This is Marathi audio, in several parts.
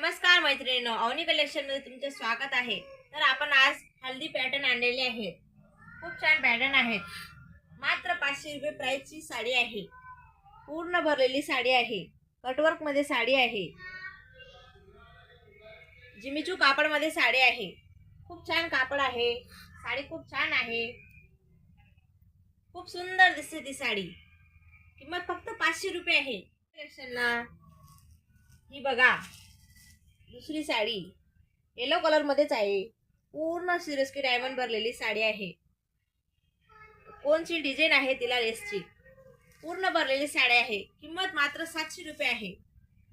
नमस्कार मैत्रिणींनो अवनी कलेक्शनमध्ये तुमचे स्वागत आहे. तर आपण आज हल्दी पॅटर्न आणलेले आहेत खूप छान पॅटर्न आहेत मात्र पाचशे रुपये प्राईसची साडी आहे. पूर्ण भरलेली साडी आहे. कटवर्कमध्ये साडी आहे. जिमीचू कापडमध्ये साडी आहे. खूप छान कापड आहे. साडी खूप छान आहे. खूप सुंदर दिसते ती साडी. किंमत फक्त पाचशे रुपये आहे. कलेक्शनला ही बघा. दुसरी साडी. येलो कलरमध्येच आहे. पूर्ण सिरस्की डायमंड भरलेली साडी आहे. कोणची डिझाईन आहे तिला लेसची पूर्ण भरलेली साडी आहे. किंमत मात्र सातशे रुपये आहे.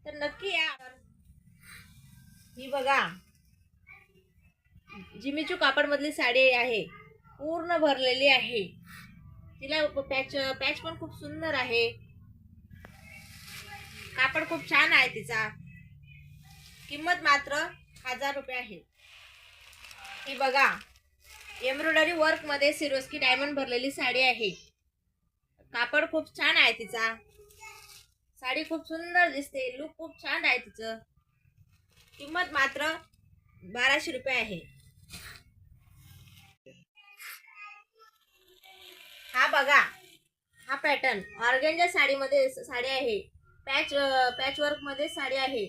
तर नक्की या. ही बघा. जिमीचू कापडमधली साडी आहे. पूर्ण भरलेली आहे. तिला पॅच पॅच पण खूप सुंदर आहे. कापड खूप छान आहे तिचा. किंमत मात्र हजार रुपये आहे. ही बघा एम्ब्रॉयडरी वर्कमध्ये सिरोस्की डायमंड भरलेली साडी आहे. कापड खूप छान आहे तिचा. साडी खूप सुंदर दिसते लुक खूप छान आहे तिचं. किंमत मात्र बाराशे रुपये आहे. हा बघा हा पॅटर्न ऑर्गेंजा साडीमध्ये साडी आहे. पॅच पॅच वर्कमध्ये साडी आहे.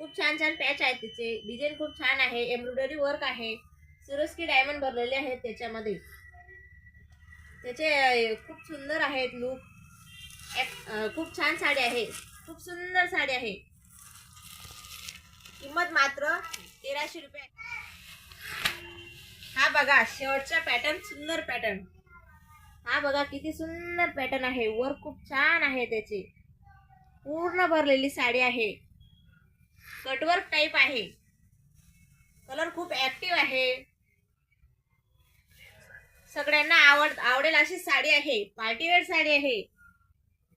खूप छान छान पॅच आहेत तिचे. डिझाईन खूप छान आहे. एम्ब्रॉयडरी वर्क आहे. सुरस्की डायमंड भरलेले आहेत त्याच्यामध्ये. त्याचे खूप सुंदर आहेत लुक खूप छान साडी आहे. खूप सुंदर साडी आहे. किंमत मात्र तेराशे रुपये हा बघा शेवटचा पॅटर्न सुंदर पॅटर्न हा बघा किती सुंदर पॅटर्न आहे. वर्क खूप छान आहे त्याचे. पूर्ण भरलेली साडी आहे. कटवर्क टाईप आहे. कलर खूप ऍक्टिव्ह आहे. सगळ्यांना आवड आवडेल अशी साडी आहे. पार्टीवेअर साडी आहे.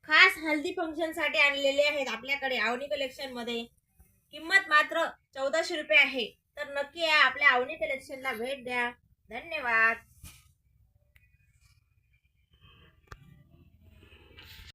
खास हल्दी फंक्शनसाठी आणलेले आहेत आपल्याकडे आवनी कलेक्शनमध्ये. किंमत मात्र चौदाशे रुपये आहे. तर नक्की या आपल्या आवनी कलेक्शनला भेट द्या. धन्यवाद.